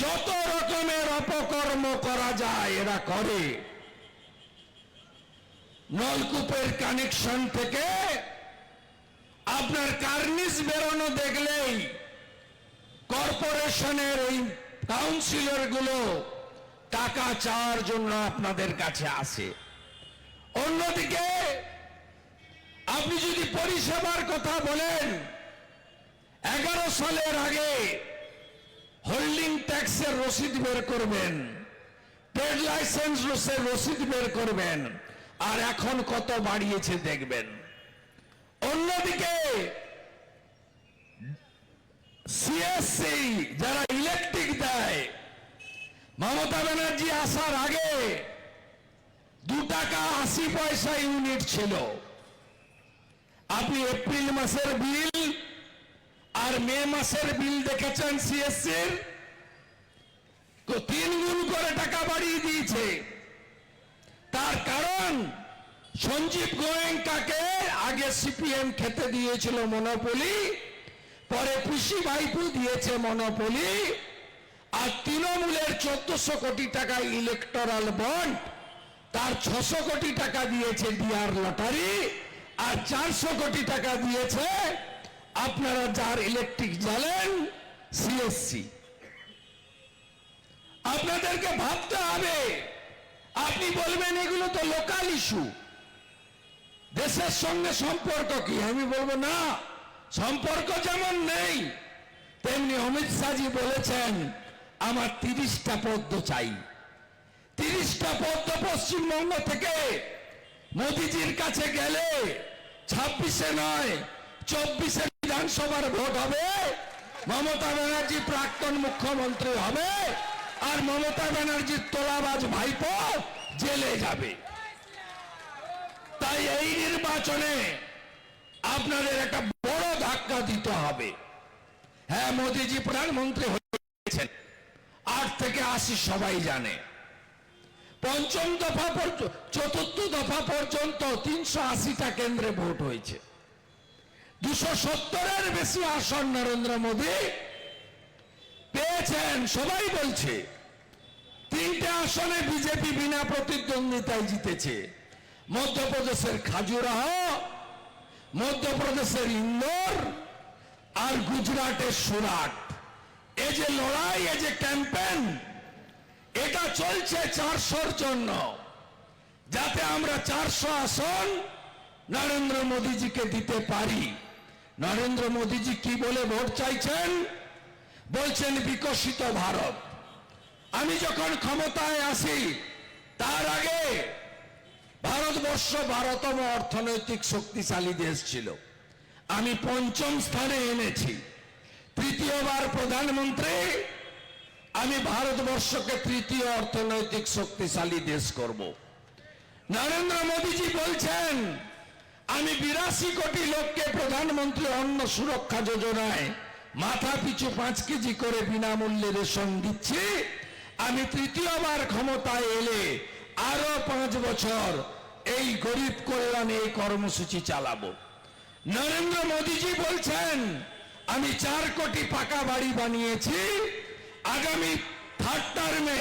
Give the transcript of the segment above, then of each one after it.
যত রকমের অপকর্ম করা যায়, এরা করে। নলকূপের কানেকশন থেকে আপনার কার্নিস বেরোনো দেখলেই কর্পোরেশনের ওই কাউন্সিলরগুলো টাকা চাওয়ার জন্য আপনাদের কাছে আসে। অন্যদিকে আপনি যদি পরিষেবার কথা বলেন, এগারো সালের আগে হোল্ডিং ট্যাক্সের রসিদ বের করবেন। ট্রেড লাইসেন্স রসিদ বের করবেন। আর এখন কত বাড়িয়েছে দেখবেন। অন্যদিকে সিএসসি যারা ইলেকট্রিক দেয়, মমতা ব্যানার্জি আসার আগে দু টাকা আশি পয়সা ইউনিট ছিল। আপনি এপ্রিল মাসের বিল মে মাসের বিল দেখেছেন সিএসসির তো তিন গুণ করে টাকা বাড়িয়ে দিয়েছে। তার কারণ, সঞ্জীব গোয়েঙ্কাকে আগে সিপিএম খেতে দিয়েছিল মনোপলি, পরে পিসি ভাইপু দিয়েছে মনোপলি, আর তৃণমূলের চোদ্দশো কোটি টাকা ইলেকটোরাল বন্ড তার ছশো কোটি টাকা দিয়েছে ডিআর লটারি আর চারশো কোটি টাকা দিয়েছে আপনারা যার ইলেকট্রিক জ্বালেন সিএসসি আপনাদেরকে ভাবতে হবে। আপনি বলবেন এগুলো তো লোকাল ইস্যু দেশের সঙ্গে সম্পর্ক কি? আমি বলব না। সম্পর্ক যেমন নেই, তেমনি অমিত শাহজি বলেছেন, আমার তিরিশটা পদ্ম চাই। তিরিশটা পদ্ম পশ্চিমবঙ্গ থেকে মোদিজির কাছে গেলে ছাব্বিশে নয়, চব্বিশে বিধানসভার ভোট হবে, মমতা ব্যানার্জি প্রাক্তন মুখ্যমন্ত্রী হবে, আর মমতা ব্যানার্জির তোলাবাজ ভাইপো জেলে যাবে। তাই এই নির্বাচনে আপনাদের একটা বড় ধাক্কা দিতে হবে। হ্যাঁ মোদিজি প্রধানমন্ত্রী হয়েছেন, আট থেকে আশি সবাই জানে। পঞ্চম দফা পর্যন্ত চতুর্থ দফা পর্যন্ত তিনশো আশিটা কেন্দ্রে ভোট হয়েছে। দুশো সত্তরের বেশি আসন নরেন্দ্র মোদী পেয়েছেন। সবাই বলছে, তিনটে আসনে বিজেপি বিনা প্রতিদ্বন্দ্বিতায় জিতেছে। মধ্যপ্রদেশের খাজুরাহ, মধ্যপ্রদেশের ইন্দোর আর গুজরাটের সুরাট। এই যে লড়াই এই যে ক্যাম্পেন এটা চলছে চারশোর জন্য। যাতে আমরা চারশো আসন নরেন্দ্র মোদীজিকে দিতে পারি। নরেন্দ্র মোদীজি কি বলে ভোট চাইছেন? বলছেন, বিকশিত ভারত। আমি যখন ক্ষমতায় আসি তার আগে ভারতবর্ষ বারোতম অর্থনৈতিক শক্তিশালী দেশ ছিল। আমি পঞ্চম স্থানে এনেছি। তৃতীয়বার প্রধানমন্ত্রী, আমি ভারতবর্ষকে তৃতীয় অর্থনৈতিক শক্তিশালী দেশ করব। নরেন্দ্র মোদীজি বলছেন আমি বিরাশি কোটি লোককে প্রধানমন্ত্রী অন্ন সুরক্ষা যোজনায় মাথা পিছু পাঁচ কেজি করে বিনামূল্যে রেশন দিচ্ছি। আমি তৃতীয়বার ক্ষমতায় এলে আরও পাঁচ বছর এই গরিব কল্যাণে এই কর্মসূচি চালাবো। নরেন্দ্র মোদীজি বলছেন, আমি চার কোটি পাকা বাড়ি বানিয়েছি, আগামী থার্ড টার্মে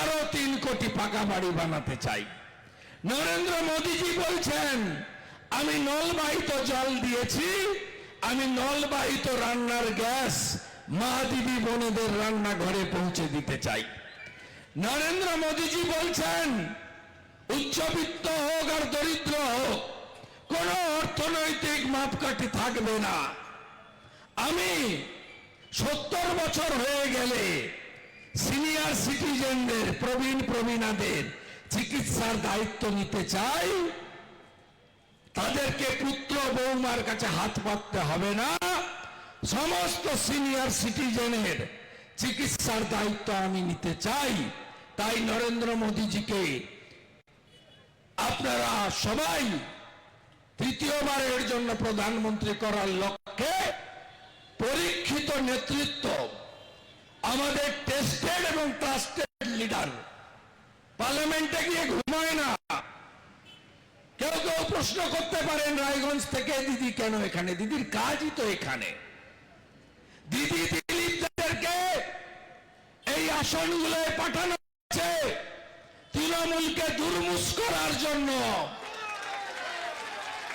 আরও তিন কোটি পাকা বাড়ি বানাতে চাই। নরেন্দ্র মোদীজি বলছেন আমি নলবাহিত জল দিয়েছি, আমি নলবাহিত রান্নার গ্যাস মা দিদি বোনেদের রান্নাঘরে পৌঁছে দিতে চাই। নরেন্দ্র মোদীজি বলছেন, উচ্চবিত্ত হোক আর দরিদ্র হোক, কোন অর্থনৈতিক মাপকাঠি থাকবে না। আমি সত্তর বছর হয়ে গেলে সিনিয়র সিটিজেনদের, প্রবীণ প্রবীণাদের চিকিৎসার দায়িত্ব নিতে চাই। তাদেরকে পুত্র বৌমার কাছে হাত পাততে হবে না। সমস্ত সিনিয়র সিটিজেনের চিকিৎসার দায়িত্ব আমি নিতে চাই। তাই নরেন্দ্র মোদীজিকে আপনারা সবাই তৃতীয়বারের জন্য প্রধানমন্ত্রী করার লক্ষ্যে পরীক্ষিত নেতৃত্ব, আমাদের টেস্টেড এবং ট্রাস্টেড লিডার পার্লামেন্টে গিয়ে ঘুমায় প্রশ্ন করতে পারেন রায়গঞ্জ থেকে, দিদি, কেন এখানে? দিদির কাজই তো এখানে। দিদি দিলীপদেরকে এই আসনগুলোয় পাঠানো হয়েছে তৃণমূলকে দুর্মুষ করার জন্য।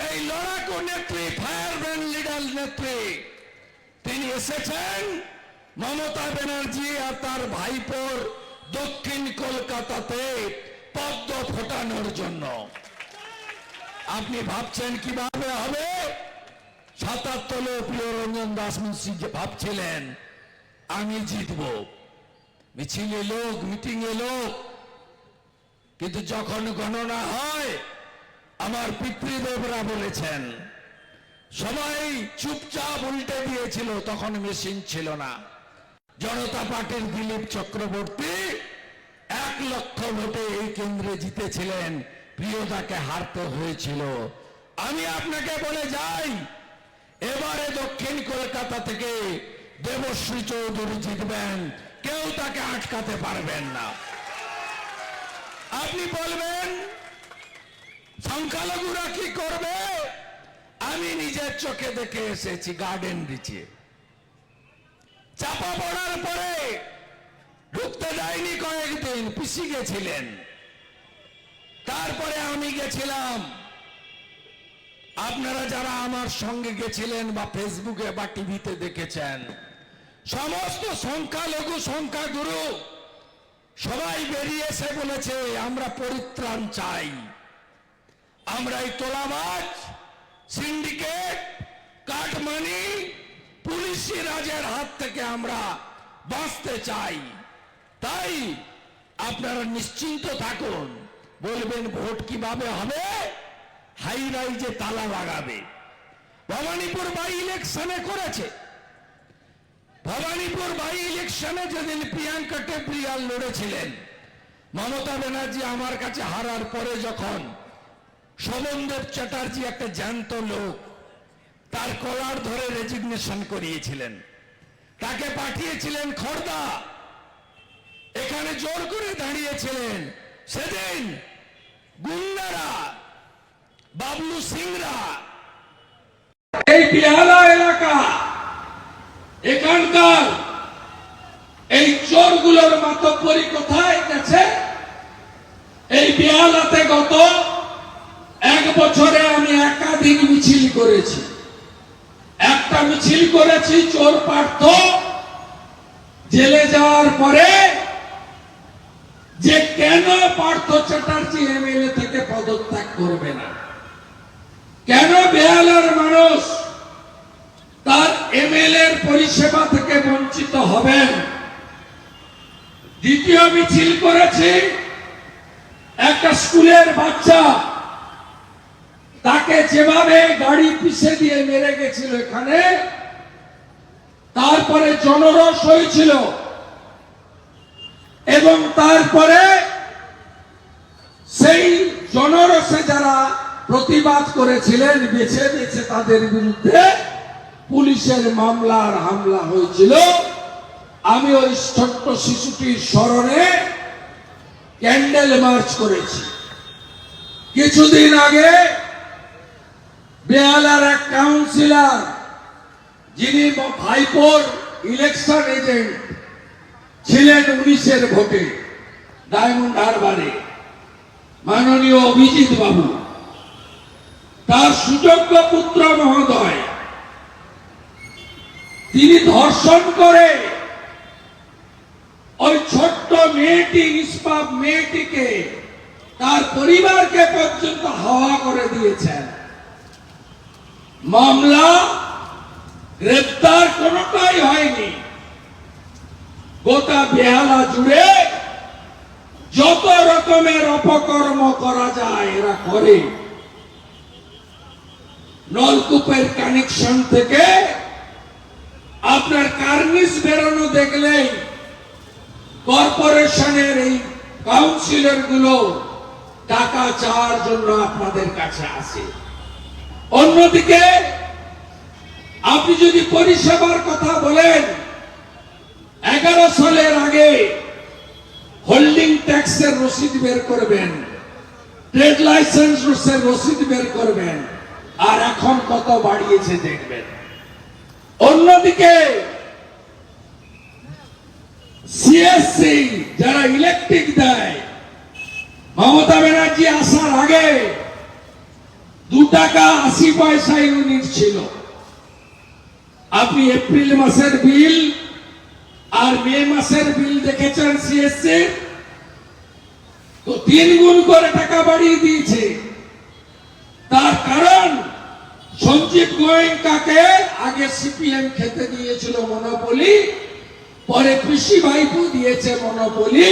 এই লড়াকু নেত্রী, ফায়ার ব্র্যান্ড লিডার নেত্রী, তিনি এসেছেন মমতা ব্যানার্জি আর তার ভাইপোর দক্ষিণ কলকাতাতে পদ্ম ফোটানোর জন্য। আপনি ভাবছেন কীভাবে হবে? সাতাত্তরে প্রিয় রঞ্জন দাস মুন্সি ভাবছিলেন, আমি জিতব। মিছিলে লোক, মিটিংয়ে লোক, কিন্তু যখন গণনা হয়, আমার পিতৃদেবরা বলেছেন, সবাই চুপচাপ উল্টে দিয়েছিল, তখন মেশিন ছিল না। জনতা পার্টির দিলীপ চক্রবর্তী এক লক্ষ ভোটে এই কেন্দ্রে জিতেছিলেন প্রিয়দাকে হারতে হয়েছিল। আমি আপনাকে বলে যাই, এবারে দক্ষিণ কলকাতা থেকে দেবশ্রী চৌধুরী জিতবেন। কেউ তাকে আটকাতে পারবেন না। আপনি বলবেন, সংখ্যালঘুরা কি করবে? আমি নিজের চোখে দেখে এসেছি গার্ডেন রিচে। চাপা পড়ার পরে ঢুকতে যায়নি কয়েকদিন, পিসি গেছিলেন। তারপরে আমি গেছিলাম। আপনারা যারা আমার সঙ্গে গেছিলেন বা ফেসবুকে বা টিভিতে দেখেছেন, সমস্ত সংখ্যালঘু সংখ্যাগুরু সবাই বেরিয়ে এসে বলেছে, আমরা পরিত্রাণ চাই। আমরা এই তোলাবাজ সিন্ডিকেট কাটমানি, পুলিশি রাজের হাত থেকে আমরা বাঁচতে চাই। তাই আপনারা নিশ্চিন্ত থাকুন। বলবেন, ভোট কীভাবে হবে? হাই রাইজে তালা লাগাবে। ভবানীপুর বাই ইলেকশনে করেছে। ভবানীপুর বাই ইলেকশনে যেদিন প্রিয়াঙ্কা টেপ্রিয়াল লড়েছিলেন, মমতা ব্যানার্জি আমার কাছে হারার পরে যখন শোভনদেব চ্যাটার্জি একটা জ্যান্ত লোক তার কলার ধরে রেজিগনেশন করিয়েছিলেন। তাকে পাঠিয়েছিলেন খর্দা। এখানে জোর করে দাঁড়িয়েছিলেন। সেদিন গুন্ডারা, বাবলু সিংরা। এই বিহালা এলাকা, এখানকার এই চোরগুলোর মাতব্বরি কোথায় গেছে? এই বিহালাতে গত এক বছরে আমি একাধিক মিছিল করেছি। একটা মিছিল করেছি চোর পার্থ। জেলে যাওয়ার পরে যে কেন পার্থ চ্যাটার্জি এমএলএ থেকে পদত্যাগ করবে না। কেন বেহালার মানুষ তার এমএলএ পরিষেবা থেকে বঞ্চিত হবেন? দ্বিতীয় মিছিল করেছি, একটা স্কুলের বাচ্চা তাকে যেভাবে গাড়ি পিছে দিয়ে মেরে গেছিল এখানে, তারপরে জনরস হয়েছিল এবং তারপরে জনরসে যারা প্রতিবাদ করেছিলেন, বেছে বেছে তাদের বিরুদ্ধে পুলিশের মামলার হামলা হয়েছিল। আমি ওই ছোট্ট শিশুটির স্মরণে ক্যান্ডেল মার্চ করেছি। কিছুদিন আগে বেহালার এক কাউন্সিলার, যিনি ভাইপোর ইলেকশন এজেন্ট, ছিলেন উনিশের ভোটে, ডায়মন্ড হারবারে। মাননীয় অভিজিৎ বাবু, তার সুযোগ্য পুত্র মহোদয়, তিনি ধর্ষণ করে ওই ছোট্ট মেয়েটি, নিষ্পাপ মেয়েটিকে তার পরিবারকে পর্যন্ত হাওয়া করে দিয়েছেন। মামলা গ্রেপ্তার কোনটাই হয়নি। গোটা বেহালা জুড়ে যত রকমের অপকর্ম করা যায় এরা করে। নলকূপের কানেকশন থেকে আপনার কার্নিস বেরোনো দেখলেই কর্পোরেশনের এই কাউন্সিলরগুলো টাকা চাওয়ার জন্য আপনাদের কাছে আসে। অন্যদিকে আপনি যদি পরিষেবার কথা বলেন, এগারো সালের আগে হোল্ডিং ট্যাক্সের রসিদ বের করবেন। ট্রেড লাইসেন্স এর রসিদ বের করবেন। আর এখন কত বাড়িয়েছে দেখবেন। অন্যদিকে সিএসসি যারা ইলেকট্রিক দেয়, মমতা ব্যানার্জি আসার আগে দু টাকা আশি পয়সা ইউনিট ছিল। আপনি এপ্রিল মাসের বিল আর মে মাসের বিল দেখেছেন সিএসসি তো তিন গুণ করে টাকা বাড়িয়ে দিয়েছে। তার কারণ, সঞ্জীব গোয়েঙ্কাকে আগে সিপিএম খেতে দিয়েছিল মনোপলি পরে কৃষি ভাইপো দিয়েছে মনোপলি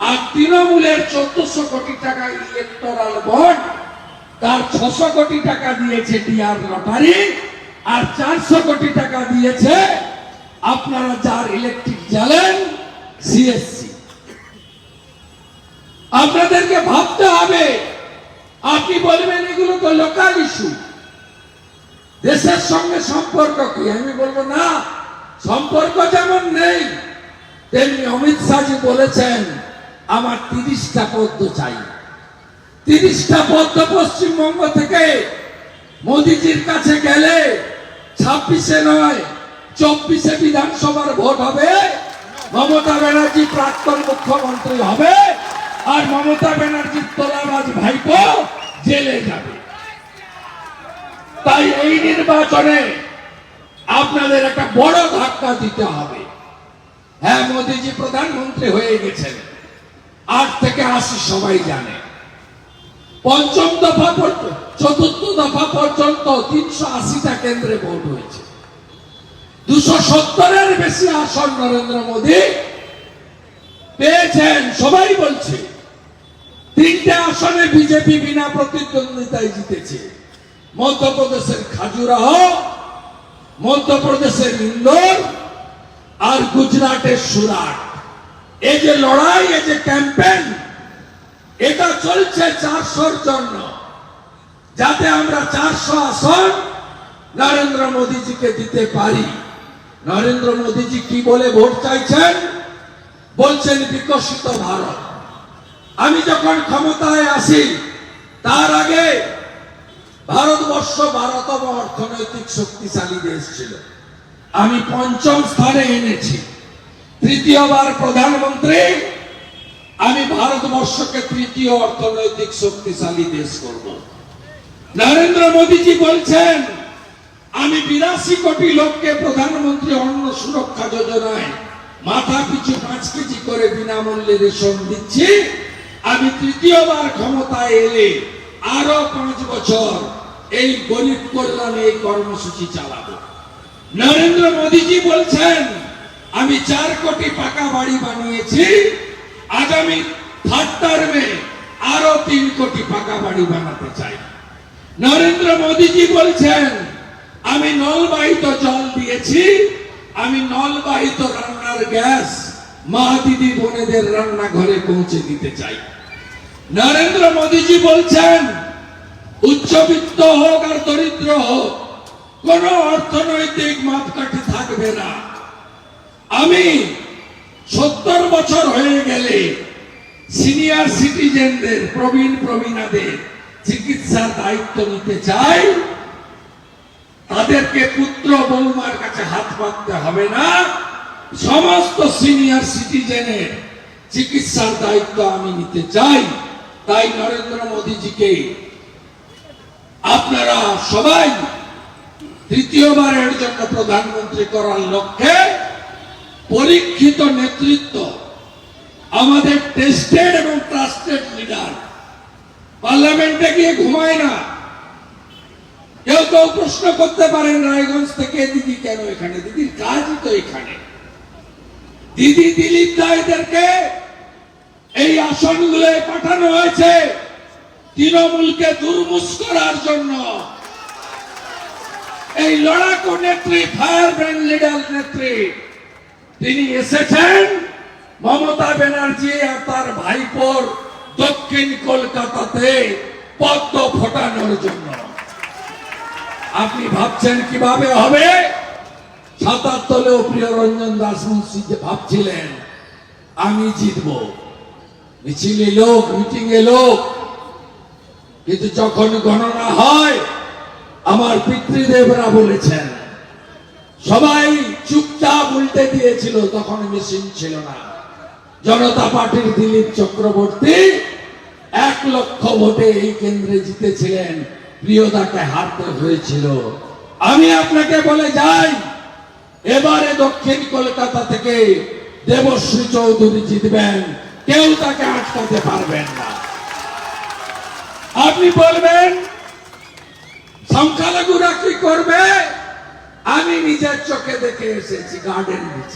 আর তৃণমূলের চোদ্দশো কোটি টাকা ইলেকটরাল বন্ড তার ছশো কোটি টাকা দিয়েছে ডিআর লটারি আর চারশো কোটি টাকা দিয়েছে আপনারা যার ইলেকট্রিক জ্বালেন সিএসসি আপনাদেরকে ভাবতে হবে, আপনি বলবেন এগুলো তো লোকাল ইস্যু দেশের সঙ্গে সম্পর্ক কি? আমি বলব না। সম্পর্ক যেমন নেই, তেমনি অমিত শাহজি বলেছেন, আমার তিরিশটা পদ্ম চাই। তিরিশটা পদ্ম পশ্চিমবঙ্গ থেকে মোদিজির কাছে গেলে ছাব্বিশে নয় চব্বিশে বিধানসভার ভোট হবে। মমতা ব্যানার্জি প্রাক্তন মুখ্যমন্ত্রী হবে আর মমতা ব্যানার্জির তোলাবাজ ভাইপো জেলে যাবে। তাই এই নির্বাচনে আপনাদের একটা বড় ধাক্কা দিতে হবে। হ্যাঁ মোদিজি প্রধানমন্ত্রী হয়ে গেছেন। আট থেকে আশি সবাই জানে। পঞ্চম দফা পর্যন্ত, চতুর্থ দফা পর্যন্ত তিনশো আশিটা কেন্দ্রে ভোট হয়েছে। দুশো সত্তরের বেশি আসন নরেন্দ্র মোদী পেয়েছেন। সবাই বলছে, তিনটে আসনে বিজেপি বিনা প্রতিদ্বন্দ্বিতায় জিতেছে। মধ্যপ্রদেশের খাজুরাহ, মধ্যপ্রদেশের ইন্দোর আর গুজরাটের সুরাট। এই যে লড়াই এই যে ক্যাম্পেন এটা চলছে চারশোর জন্য। যাতে আমরা চারশো আসন নরেন্দ্র মোদীজিকে দিতে পারি। নরেন্দ্র মোদীজি কি বলে ভোট চাইছেন? বলছেন বিকশিত ভারত। আমি যখন ক্ষমতায় আসি, তার আগে ভারতবর্ষ বারোতম অর্থনৈতিক শক্তিশালী দেশ ছিল। আমি পঞ্চম স্থানে এনেছি। তৃতীয়বার প্রধানমন্ত্রী, আমি ভারতবর্ষকে তৃতীয় অর্থনৈতিক শক্তিশালী দেশ করব। নরেন্দ্র মোদীজি বলছেন আমি বিরাশি কোটি লোককে প্রধানমন্ত্রী অন্ন সুরক্ষা যোজনায় মাথা পিছু পাঁচ কেজি করে বিনামূল্যে রেশন দিচ্ছি। আমি তৃতীয়বার ক্ষমতায় এলে আরও পাঁচ বছর এই গরিব কল্যাণে এই কর্মসূচি চালাবো। নরেন্দ্র মোদীজি বলছেন, আমি চার কোটি পাকা বাড়ি বানিয়েছি, আগামী থার্ড টার্মে আরও তিন কোটি পাকা বাড়ি বানাতে চাই। নরেন্দ্র মোদীজি বলছেন আমি নলবাহিত জল দিয়েছি, আমি নলবাহিত রান্নার গ্যাস মা দিদি বোনেদের রান্নাঘরে পৌঁছে দিতে চাই। নরেন্দ্র মোদীজি বলছেন, উচ্চবিত্ত হোক আর দরিদ্র হোক, কোন অর্থনৈতিক মাপকাঠি থাকবে না। আমি সত্তর বছর হয়ে গেলে সিনিয়র সিটিজেনদের, প্রবীণ প্রবীণাদের চিকিৎসার দায়িত্ব নিতে চাই। তাদেরকে পুত্র বৌমার কাছে হাত পাততে হবে না। সমস্ত সিনিয়র সিটিজেনের চিকিৎসার দায়িত্ব আমি নিতে চাই। তাই নরেন্দ্র মোদীজিকে আপনারা সবাই তৃতীয়বারের জন্য প্রধানমন্ত্রী করার লক্ষ্যে পরীক্ষিত নেতৃত্ব, আমাদের টেস্টেড এবং ট্রাস্টেড লিডার পার্লামেন্টে গিয়ে ঘুমায় না। কেউ কেউ প্রশ্ন করতে পারেন, রায়গঞ্জ থেকে দিদি কেন এখানে? দিদির কাজই তো এখানে। দিদি দিলীপ রায়দেরকে এই আসনগুলোয় পাঠানো হয়েছে তৃণমূলকে দুর্মুষ করার জন্য। এই লড়াকু নেত্রী, ফায়ার ব্র্যান্ড লিডার নেত্রী, তিনি এসেছেন মমতা ব্যানার্জি আর তার ভাইপোর দক্ষিণ কলকাতাতে পদ্ম ফোটানোর জন্য। আপনি ভাবছেন কীভাবে হবে? সাতাত্তরেও প্রিয় রঞ্জন দাস মুন্সি যে ভাবছিলেন, আমি জিতব। মিছিলে লোক মিটিং এ লোক। কিন্তু যখন গণনা হয়, আমার পিতৃদেবরা বলেছেন, সবাই চুপচাপ উল্টে দিয়েছিল, তখন মেশিন ছিল না। জনতা পার্টির দিলীপ চক্রবর্তী এক লক্ষ ভোটে এই কেন্দ্রে জিতেছিলেন। প্রিয়তাকে হারতে হয়েছিল আমি আপনাকে বলে যাই, এবারে দক্ষিণ কলকাতা থেকে দেবশ্রী চৌধুরী জিতবেন। কেউ তাকে আটকাতে পারবেন না। আপনি বলবেন, সংখ্যালঘুরা কি করবে? আমি নিজের চোখে দেখে এসেছি গার্ডেন